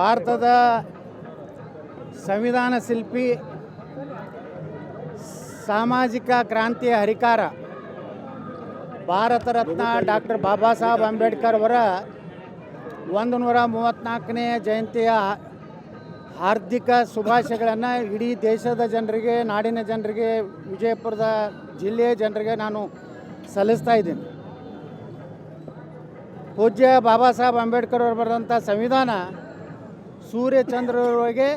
ಭಾರತದ ಸಂವಿಧಾನ ಶಿಲ್ಪಿ, ಸಾಮಾಜಿಕ ಕ್ರಾಂತಿಯ ಹರಿಕಾರ, ಭಾರತ ರತ್ನ ಡಾಕ್ಟರ್ ಬಾಬಾ ಸಾಹೇಬ್ ಅಂಬೇಡ್ಕರ್ ಅವರ ಒಂದು ನೂರ ಮೂವತ್ತ್ನಾಲ್ಕನೇ ಜಯಂತಿಯ ಹಾರ್ದಿಕ ಶುಭಾಶಯಗಳನ್ನು ಇಡೀ ದೇಶದ ಜನರಿಗೆ, ನಾಡಿನ ಜನರಿಗೆ, ವಿಜಯಪುರದ ಜಿಲ್ಲೆಯ ಜನರಿಗೆ ನಾನು ಸಲ್ಲಿಸ್ತಾ ಇದ್ದೀನಿ. ಪೂಜ್ಯ ಬಾಬಾ ಸಾಹೇಬ್ ಅಂಬೇಡ್ಕರ್ ಅವರು ಬರೆದಂಥ ಸಂವಿಧಾನ ಸೂರ್ಯಚಂದ್ರರವರೆಗೆ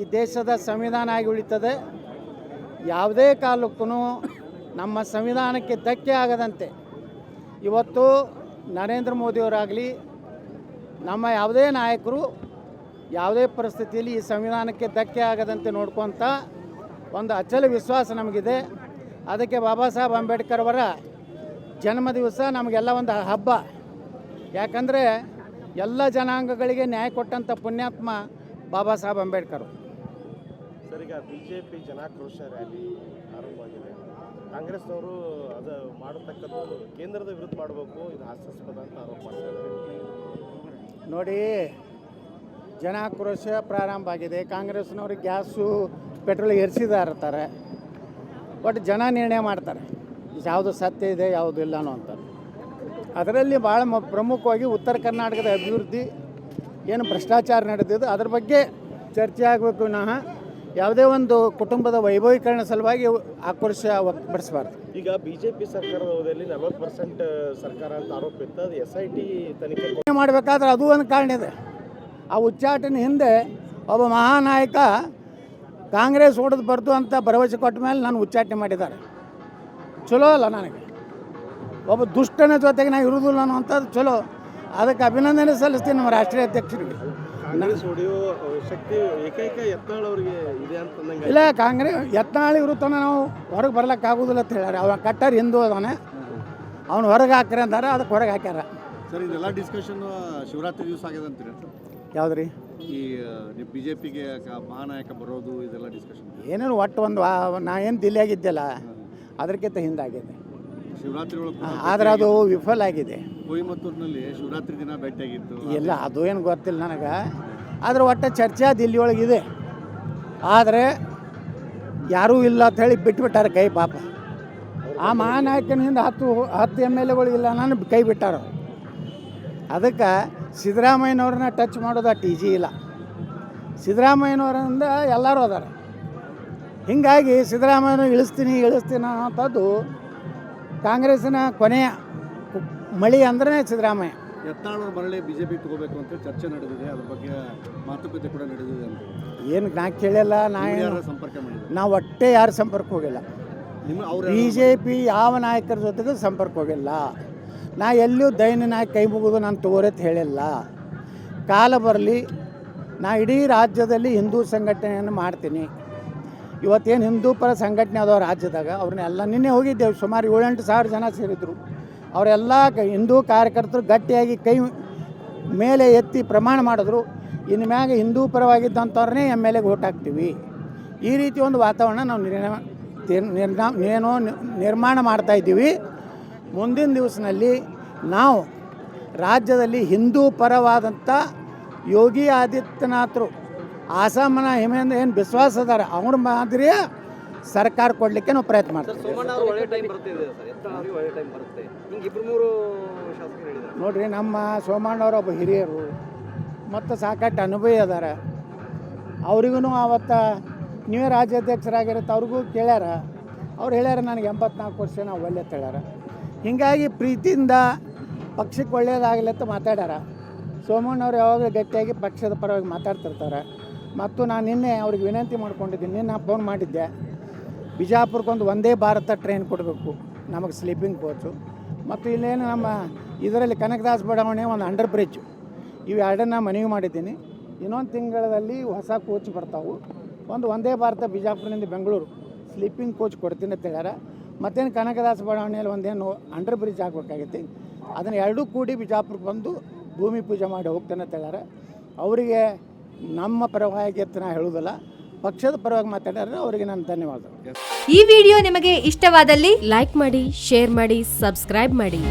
ಈ ದೇಶದ ಸಂವಿಧಾನ ಆಗಿ ಉಳಿತದೆ. ಯಾವುದೇ ಕಾಲಕ್ಕೂ ನಮ್ಮ ಸಂವಿಧಾನಕ್ಕೆ ಧಕ್ಕೆ ಆಗದಂತೆ. ಇವತ್ತು ನರೇಂದ್ರ ಮೋದಿಯವರಾಗಲಿ ನಮ್ಮ ಯಾವುದೇ ನಾಯಕರು ಯಾವುದೇ ಪರಿಸ್ಥಿತಿಯಲ್ಲಿ ಈ ಸಂವಿಧಾನಕ್ಕೆ ಧಕ್ಕೆ ಆಗದಂತೆ ನೋಡ್ಕೊತ ಒಂದು ಅಚಲ ವಿಶ್ವಾಸ ನಮಗಿದೆ. ಅದಕ್ಕೆ ಬಾಬಾ ಸಾಹೇಬ್ ಅಂಬೇಡ್ಕರ್ ಅವರ ಜನ್ಮದಿವಸ ನಮಗೆಲ್ಲ ಒಂದು ಹಬ್ಬ. ಯಾಕಂದರೆ ಎಲ್ಲ ಜನಾಂಗಗಳಿಗೆ ನ್ಯಾಯ ಕೊಟ್ಟಂಥ ಪುಣ್ಯಾತ್ಮ ಬಾಬಾ ಸಾಹೇಬ್ ಅಂಬೇಡ್ಕರ್. ಸರ್ ಈಗ ಬಿಜೆಪಿ ಜನಾಕ್ರೋಶ ರ್ಯಾಲಿ ಆರಂಭವಾಗಿದೆ ಕಾಂಗ್ರೆಸ್ನವರು ಅದು ಮಾಡತಕ್ಕದ್ದು ಕೇಂದ್ರದ ವಿರುದ್ಧ ಮಾಡಬೇಕು ಇದು ಹಾಸ್ಯಾಸ್ಪದ ಅಂತ ಆರೋಪ ಮಾಡ್ತಾರೆ ನೋಡಿ ಜನಾಕ್ರೋಶ ಪ್ರಾರಂಭ ಆಗಿದೆ. ಕಾಂಗ್ರೆಸ್ನವ್ರಿಗೆ ಗ್ಯಾಸು ಪೆಟ್ರೋಲ್ ಏರಿಸಿದಾರ್ತಾರೆ ಬಟ್ ಜನ ನಿರ್ಣಯ ಮಾಡ್ತಾರೆ. ಯಾವುದು ಸತ್ಯ ಇದೆ ಯಾವುದು ಇಲ್ಲ ಅನ್ನೋ ಅಂತಾರೆ ಅದರಲ್ಲಿ ಭಾಳ ಮ ಪ್ರಮುಖವಾಗಿ ಉತ್ತರ ಕರ್ನಾಟಕದ ಅಭಿವೃದ್ಧಿ ಏನು ಭ್ರಷ್ಟಾಚಾರ ನಡೆದಿದ್ದು ಅದ್ರ ಬಗ್ಗೆ ಚರ್ಚೆ ಆಗಬೇಕು ವಿನಃ ಯಾವುದೇ ಒಂದು ಕುಟುಂಬದ ವೈಭವೀಕರಣ ಸಲುವಾಗಿ ಆಕ್ರೋಶ ವ್ಯಕ್ತಪಡಿಸಬಾರ್ದು. ಈಗ ಬಿಜೆಪಿ ಸರ್ಕಾರದ ಅವಧಿಯಲ್ಲಿ ನಲವತ್ತು ಪರ್ಸೆಂಟ್ ಸರ್ಕಾರ ಅಂತ ಆರೋಪ ಇತ್ತು. ಅದು ಎಸ್ ಐ ಟಿ ತನಿಖೆ ಮಾಡಬೇಕಾದ್ರೆ ಅದು ಒಂದು ಕಾರಣ ಇದೆ. ಆ ಉಚ್ಚಾಟನೆ ಹಿಂದೆ ಒಬ್ಬ ಮಹಾನಾಯಕ ಕಾಂಗ್ರೆಸ್ ಓಡದು ಬರ್ದು ಅಂತ ಭರವಸೆ ಕೊಟ್ಟ ಮೇಲೆ ನಾನು ಉಚ್ಚಾಟನೆ ಮಾಡಿದ್ದಾರೆ. ಚಲೋ ಅಲ್ಲ ನನಗೆ. ಒಬ್ಬ ದುಷ್ಟನ ಜೊತೆಗೆ ನಾನು ಇರುವುದಿಲ್ಲ ಅನ್ನುವಂಥದ್ದು ಚಲೋ. ಅದಕ್ಕೆ ಅಭಿನಂದನೆ ಸಲ್ಲಿಸ್ತೀನಿ ನಮ್ಮ ರಾಷ್ಟ್ರೀಯ ಅಧ್ಯಕ್ಷರಿಗೆ. ಇಲ್ಲ ಕಾಂಗ್ರೆಸ್ ಯತ್ನಾಳಿ ಇರುತ್ತಾನ ನಾವು ಹೊರಗೆ ಬರ್ಲಕ್ಕೆ ಆಗೋದಿಲ್ಲ ಅಂತ ಹೇಳ್ಯಾರ. ಅವ ಕಟ್ಟರ್ ಹಿಂದೂ ಅದಾನೆ. ಅವ್ನು ಹೊರಗೆ ಹಾಕ್ರಿ ಅಂದಾರ ಅದಕ್ಕೆ ಹೊರಗೆ ಹಾಕ್ಯಾರ. ಸರ್ ಇದೆಲ್ಲ ಡಿಸ್ಕಷನ್ ಶಿವರಾತ್ರಿ ದಿವಸ ಆಗಿದೆ ಅಂತೀರಿ? ಯಾವ್ದು ರೀ ಈ ಬಿ ಜೆ ಪಿಗೆ ಮಹಾನಾಯಕ ಬರೋದು ಇದೆಲ್ಲ ಡಿಸ್ಕಷನ್ ಏನೇನು ಒಟ್ಟು ಒಂದು ನಾ ಏನು ದಿಲ್ಲಿಯಾಗಿದ್ದೆಲ್ಲ ಅದಕ್ಕಿಂತ ಹಿಂದಾಗಿದೆ ಆದ್ರೆ ಅದು ವಿಫಲ ಆಗಿದೆ. ಕೊಯಮತ್ತೂರಿನಲ್ಲಿ ಶಿವರಾತ್ರಿ ದಿನ ಭೇಟಿಯಾಗಿತ್ತು. ಇಲ್ಲ ಅದು ಏನು ಗೊತ್ತಿಲ್ಲ ನನಗೆ. ಆದ್ರೆ ಒಟ್ಟು ಚರ್ಚೆ ದಿಲ್ಲಿ ಒಳಗಿದೆ ಆದರೆ ಯಾರೂ ಇಲ್ಲ ಅಂತ ಹೇಳಿ ಬಿಟ್ಬಿಟ್ಟಾರೆ ಕೈ ಪಾಪ. ಆ ಮಹಾನಾಯಕನಿಂದ ಹತ್ತು ಹತ್ತು ಎಂ ಎಲ್ ಇಲ್ಲ ನಾನು ಕೈ ಬಿಟ್ಟಾರ. ಅದಕ್ಕೆ ಸಿದ್ದರಾಮಯ್ಯನವ್ರನ್ನ ಟಚ್ ಮಾಡೋದು ಅಷ್ಟು ಈಜಿ ಇಲ್ಲ. ಸಿದ್ದರಾಮಯ್ಯನವರಿಂದ ಎಲ್ಲರೂ ಅದಾರ. ಹೀಗಾಗಿ ಸಿದ್ದರಾಮಯ್ಯನ ಇಳಿಸ್ತೀನಿ ಇಳಿಸ್ತೀನಿ ಅನ್ನೋಂಥದ್ದು ಕಾಂಗ್ರೆಸ್ಸಿನ ಕೊನೆಯ ಮಳಿ ಅಂದ್ರೆ ಸಿದ್ದರಾಮಯ್ಯ. ಯತ್ನಾಳ್ ಮರಳಿ ಬಿ ಜೆ ಪಿ ತಗೋಬೇಕು ಅಂತ ಚರ್ಚೆ ನಡೆದಿದೆ. ಅದ್ರ ಬಗ್ಗೆ ಮಾತುಕತೆ ಕೂಡ ನಡೆದಿದೆ ಅಂತ. ಏನು ನಾ ಕೇಳಿಲ್ಲ ನಾ ನೀವು ಸಂಪರ್ಕ ಮಾಡಿದ್ರು? ನಾವು ಒಟ್ಟೆ ಯಾರು ಸಂಪರ್ಕ ಹೋಗಿಲ್ಲ. ನಿಮ್ಮ ಅವ್ರು ಬಿ ಜೆ ಪಿ ಯಾವ ನಾಯಕರ ಜೊತೆಗೂ ಸಂಪರ್ಕ ಹೋಗಿಲ್ಲ. ನಾ ಎಲ್ಲೂ ದೈನ ನಾಯಕ ಕೈ ಮುಗಿದು ನಾನು ತಗೋರತ್ ಹೇಳಿಲ್ಲ. ಕಾಲ ಬರಲಿ ನಾ ಇಡೀ ರಾಜ್ಯದಲ್ಲಿ ಹಿಂದೂ ಸಂಘಟನೆಯನ್ನು ಮಾಡ್ತೀನಿ. ಇವತ್ತೇನು ಹಿಂದೂ ಪರ ಸಂಘಟನೆ ಅದಾವ ರಾಜ್ಯದಾಗ ಅವ್ರನ್ನೆಲ್ಲ ನಿನ್ನೆ ಹೋಗಿದ್ದೇವೆ. ಸುಮಾರು ಏಳೆಂಟು ಸಾವಿರ ಜನ ಸೇರಿದ್ರು. ಅವರೆಲ್ಲ ಹಿಂದೂ ಕಾರ್ಯಕರ್ತರು ಗಟ್ಟಿಯಾಗಿ ಕೈ ಮೇಲೆ ಎತ್ತಿ ಪ್ರಮಾಣ ಮಾಡಿದ್ರು. ಇನ್ನು ಮ್ಯಾಗ ಹಿಂದೂ ಪರವಾಗಿದ್ದಂಥವ್ರನ್ನೇ ಎಂ ಎಲ್ ಎಗೆ ಓಟ್ ಹಾಕ್ತೀವಿ. ಈ ರೀತಿ ಒಂದು ವಾತಾವರಣ ನಾವು ನಿರ್ನಾ ಏನೋ ನಿರ್ಮಾಣ ಮಾಡ್ತಾ ಇದ್ದೀವಿ. ಮುಂದಿನ ದಿವಸದಲ್ಲಿ ನಾವು ರಾಜ್ಯದಲ್ಲಿ ಹಿಂದೂ ಪರವಾದಂಥ ಯೋಗಿ ಆದಿತ್ಯನಾಥರು ಆಸಾಮನ ಹಿಮೇಂದ್ರ ಏನು ವಿಶ್ವಾಸ ಅದಾರ? ಅವ್ರ ಮಾದರಿಯ ಸರ್ಕಾರ ಕೊಡಲಿಕ್ಕೆ ನಾವು ಪ್ರಯತ್ನ ಮಾಡ್ತೀವಿ. ನೋಡ್ರಿ ನಮ್ಮ ಸೋಮಣ್ಣವ್ರ ಒಬ್ಬ ಹಿರಿಯರು ಮತ್ತು ಸಾಕಷ್ಟು ಅನುಭವಿ ಅದಾರ. ಅವ್ರಿಗೂ ಆವತ್ತು ನೀವೇ ರಾಜ್ಯಾಧ್ಯಕ್ಷರಾಗಿರುತ್ತೆ ಅವ್ರಿಗೂ ಕೇಳ್ಯಾರ. ಅವ್ರು ಹೇಳ್ಯಾರ ನನಗೆ ಎಂಬತ್ನಾಲ್ಕು ವರ್ಷ ನಾವು ಒಳ್ಳೆ ಹೇಳ್ಯಾರ ಹೀಗಾಗಿ ಪ್ರೀತಿಯಿಂದ ಪಕ್ಷಕ್ಕೆ ಒಳ್ಳೆಯದಾಗಲಿ ಅಂತ ಮಾತಾಡ್ಯಾರ. ಸೋಮಣ್ಣವ್ರು ಯಾವಾಗಲೂ ಗಟ್ಟಿಯಾಗಿ ಪಕ್ಷದ ಪರವಾಗಿ ಮಾತಾಡ್ತಿರ್ತಾರೆ. ಮತ್ತು ನಾನು ನಿನ್ನೆ ಅವ್ರಿಗೆ ವಿನಂತಿ ಮಾಡ್ಕೊಂಡಿದ್ದೀನಿ, ನಿನ್ನೆ ನಾನು ಫೋನ್ ಮಾಡಿದ್ದೆ. ಬಿಜಾಪುರಕ್ಕೊಂದು ಒಂದೇ ಭಾರತ ಟ್ರೈನ್ ಕೊಡಬೇಕು, ನಮಗೆ ಸ್ಲೀಪಿಂಗ್ ಕೋಚು ಮತ್ತು ಇಲ್ಲೇನು ನಮ್ಮ ಇದರಲ್ಲಿ ಕನಕದಾಸ್ ಬಡಾವಣೆ ಒಂದು ಅಂಡರ್ ಬ್ರಿಡ್ಜ್ ಇವು ಎರಡನ್ನ ಮನವಿ ಮಾಡಿದ್ದೀನಿ. ಇನ್ನೊಂದು ತಿಂಗಳಲ್ಲಿ ಹೊಸ ಕೋಚ್ ಬರ್ತಾವೆ. ಒಂದು ಒಂದೇ ಭಾರತ ಬಿಜಾಪುರದಿಂದ ಬೆಂಗಳೂರು. ಸ್ಲೀಪಿಂಗ್ ಕೋಚ್ ಕೊಡ್ತೀನಿ ಅಂತ ಹೇಳ್ಯಾರ. ಮತ್ತೇನು ಕನಕದಾಸ ಬಡಾವಣೆಯಲ್ಲಿ ಒಂದೇನು ಅಂಡರ್ ಬ್ರಿಡ್ಜ್ ಆಗಬೇಕಾಗೈತಿ ಅದನ್ನು ಎರಡೂ ಕೂಡಿ ಬಿಜಾಪುರಕ್ಕೆ ಬಂದು ಭೂಮಿ ಪೂಜೆ ಮಾಡಿ ಹೋಗ್ತೇನೆ ಅಂತ ಹೇಳ್ಯಾರ. ಅವರಿಗೆ ನಮ್ಮ ಪರವಾಗಿ ಅಂತ ನಾ ಹೇಳುವುದಲ್ಲ, ಪಕ್ಷದ ಪರವಾಗಿ ಮಾತಾಡಿದ್ರೆ ಅವರಿಗೆ ನಾನು ಧನ್ಯವಾದಗಳು. ಈ ವಿಡಿಯೋ ನಿಮಗೆ ಇಷ್ಟವಾದಲ್ಲಿ ಲೈಕ್ ಮಾಡಿ, ಶೇರ್ ಮಾಡಿ, ಸಬ್ಸ್ಕ್ರೈಬ್ ಮಾಡಿ.